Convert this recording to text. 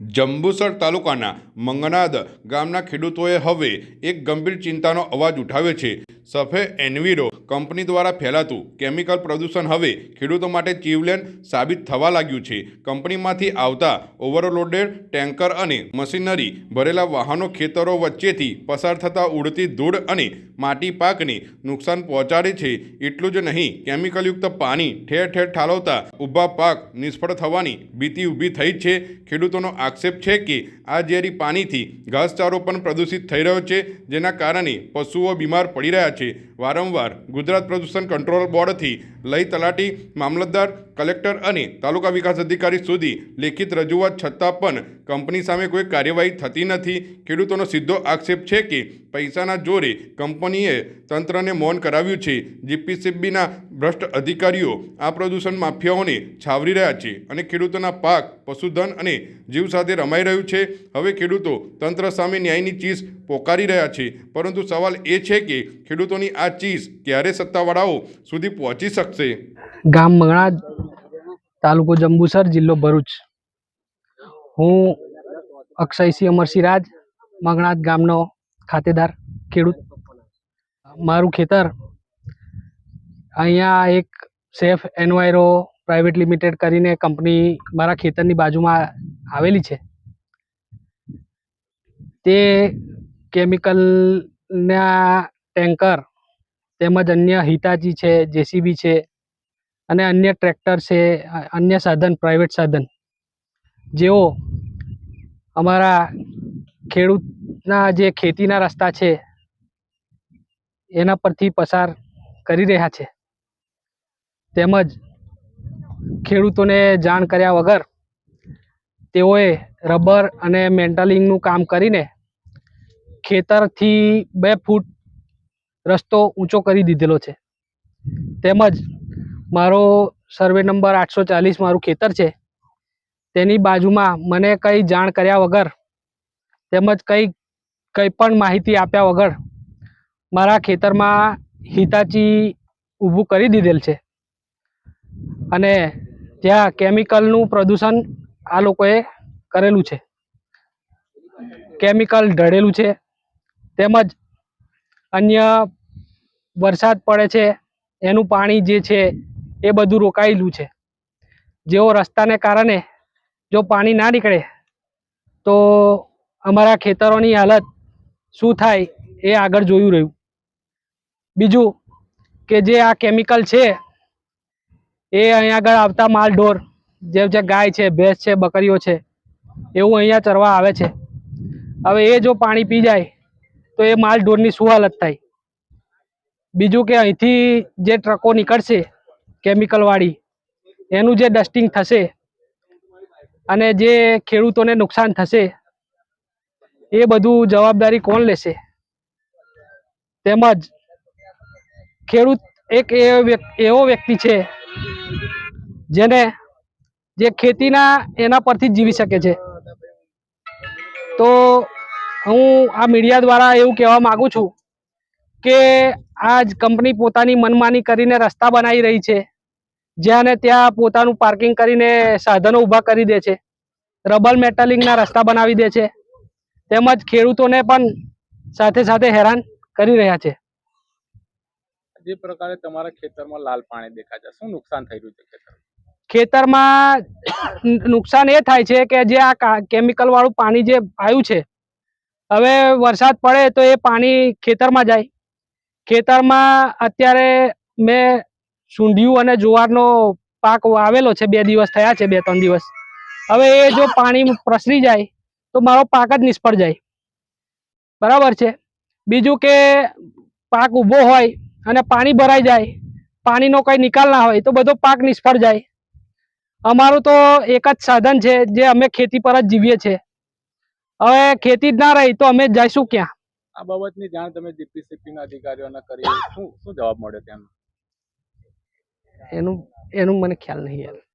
જંબુસર તાલુકાના મંગનાદ ગામના ખેડૂતોએ હવે એક ગંભીર ચિંતાનો અવાજ ઉઠાવ્યો છે. સફે એન્વિરો કંપની દ્વારા ફેલાતું કેમિકલ પ્રદૂષણ હવે ખેડૂતો માટે જીવલેણ સાબિત થવા લાગ્યું છે. કંપનીમાંથી આવતા ઓવરલોડેડ ટેન્કર અને મશીનરી, ભરેલા વાહનો ખેતરો વચ્ચેથી પસાર થતા ઉડતી ધૂળ અને માટી પાકને નુકસાન પહોંચાડે છે. એટલું જ નહીં, કેમિકલયુક્ત પાણી ઠેર ઠેર ઠાલવતા ઊભા પાક નિષ્ફળ થવાની ભીતિ ઊભી થઈ છે. ખેડૂતોનો આક્ષેપ છે કે આ ઝેરી પાણીથી ઘાસચારો પણ પ્રદૂષિત થઈ રહ્યો છે, જેના કારણે પશુઓ બીમાર પડી રહ્યા છે. વારંવાર ગુજરાત પ્રદૂષણ કંટ્રોલ બોર્ડથી લઈ તલાટી મામલતદાર કલેક્ટર અને તાલુકા વિકાસ અધિકારી સુધી લેખિત રજૂઆત છતાં પણ કંપની સામે કોઈ કાર્યવાહી થતી નથી. ખેડૂતોનો સીધો આક્ષેપ છે કે પૈસાના જોરે કંપનીએ તંત્રને મૌન કરાવ્યું છે. જીપીસીબીના ભ્રષ્ટ અધિકારીઓ આ પ્રદૂષણ માફિયાઓને છાવરી રહ્યા છે અને ખેડૂતોના પાક, પશુધન અને જીવ સાથે રમાઈ રહ્યું છે. હવે ખેડૂતો તંત્ર સામે ન્યાયની ચીઝ પોકારી રહ્યા છે. પરંતુ સવાલ એ છે કે ખેડૂતોની આ ચીઝ ક્યારે સત્તાવાળાઓ સુધી પહોંચી શકશે? ગામ મંગળા તાલુકો જંબુસર, જિલ્લો ભરૂચ. હું અક્ષયસિંહ અમરસિંહ રાજ મંગણાથ ગામનો ખાતેદાર, ખેડૂત. મારું ખેતર અહીંયા એક સેફ એનવાયરો પ્રાઇવેટ લિમિટેડ કરીને કંપની મારા ખેતરની બાજુમાં આવેલી છે. તે કેમિકલના ટેન્કર તેમજ અન્ય હિતાચી છે, જેસીબી છે અને અન્ય ટ્રેક્ટર છે, અન્ય સાધન પ્રાઇવેટ સાધન. જેઓ અમારા ખેડૂતના જે ખેતીના રસ્તા છે, એના પરથી પસાર કરી રહ્યા છે. તેમજ ખેડૂતોને જાણ કર્યા વગર તેઓએ રબર અને મેન્ટલિંગનું કામ કરીને ખેતરથી બે ફૂટ રસ્તો ઊંચો કરી દીધેલો છે. તેમજ મારો સર્વે નંબર આઠસો ચાલીસ મારું ખેતર છે. તેની બાજુમાં મને કંઈ જાણ કર્યા વગર તેમજ કંઈ કંઈ પણ માહિતી આપ્યા વગર મારા ખેતરમાં હિતાચી ઊભું કરી દીધેલ છે. અને ત્યાં કેમિકલનું પ્રદૂષણ આ લોકોએ કરેલું છે. કેમિકલ ઢળેલું છે. તેમજ અન્ય વરસાદ પડે છે. એનું પાણી જે છે એ બધું રોકાયેલું છે. જેઓ રસ્તાને કારણે જો પાણી ના નીકળે, તો અમારા ખેતરોની હાલત શું થાય એ આગળ જોયું રહ્યું. બીજું કે જે આ કેમિકલ છે, એ અહીંયા આગળ આવતા માલ ઢોર જેમ જે ગાય છે, ભેંસ છે, બકરીઓ છે, એવું અહીંયા ચરવા આવે છે. હવે એ જો પાણી પી જાય, તો એ માલ ઢોરની શું હાલત થાય? બીજું કે અહીંથી જે ટ્રકો નીકળશે કેમિકલવાળી એનું જે ડસ્ટિંગ થશે અને જે ખેડૂતોને નુકસાન થશે, એ બધું જવાબદારી કોણ લેશે? તેમજ ખેડૂત એક એવો વ્યક્તિ છે જેને જે ખેતીના એના પરથી જ જીવી શકે છે. તો હું આ મીડિયા દ્વારા એવું કહેવા માગું છું કે આજ કંપની પોતાની મનમાની કરીને રસ્તા બનાવી રહી છે જ્યાં ને ત્યાં પોતાનું પાર્કિંગ કરીને સાધનો ઊભા કરી દે છે રબલ મેટલિંગના રસ્તા બનાવી દે છે તેમજ ખેડૂતોને પણ સાથે સાથે હેરાન કરી રહ્યા છે. જે પ્રકારે તમારા ખેતરમાં લાલ પાણી દેખાય છે શું નુકસાન થઈ રહ્યું છે ખેતર ખેતરમાં નુકસાન એ થાય છે કે જે આ કેમિકલ વાળું પાણી જે આવ્યું છે હવે વરસાદ પડે તો એ પાણી ખેતરમાં જાય. ખેતરમાં અત્યારે મેં સુંઢિયું અને જુવારનો પાક વાવેલો છે, બે દિવસ થયા છે, બે ત્રણ દિવસ. હવે એ જો પાણી પ્રસરી જાય, તો મારો પાક જ નિષ્ફળ જાય. બરાબર છે? બીજું કે પાક ઊભો હોય અને પાણી ભરાઈ જાય, પાણીનો કંઈ નિકાલ ના હોય, તો બધો પાક નિષ્ફળ જાય. અમારું તો એક જ સાધન છે, જે અમે ખેતી પર જ જીવીએ છીએ. હવે ખેતી જ ના રહી, તો અમે જઈશું ક્યાં? આ બાબતની જાણ તમે જીપીસીપી ના અધિકારીઓને કરી શું શું જવાબ મળ્યો તેમનો એનું એનું મને ખ્યાલ નહીં યાર.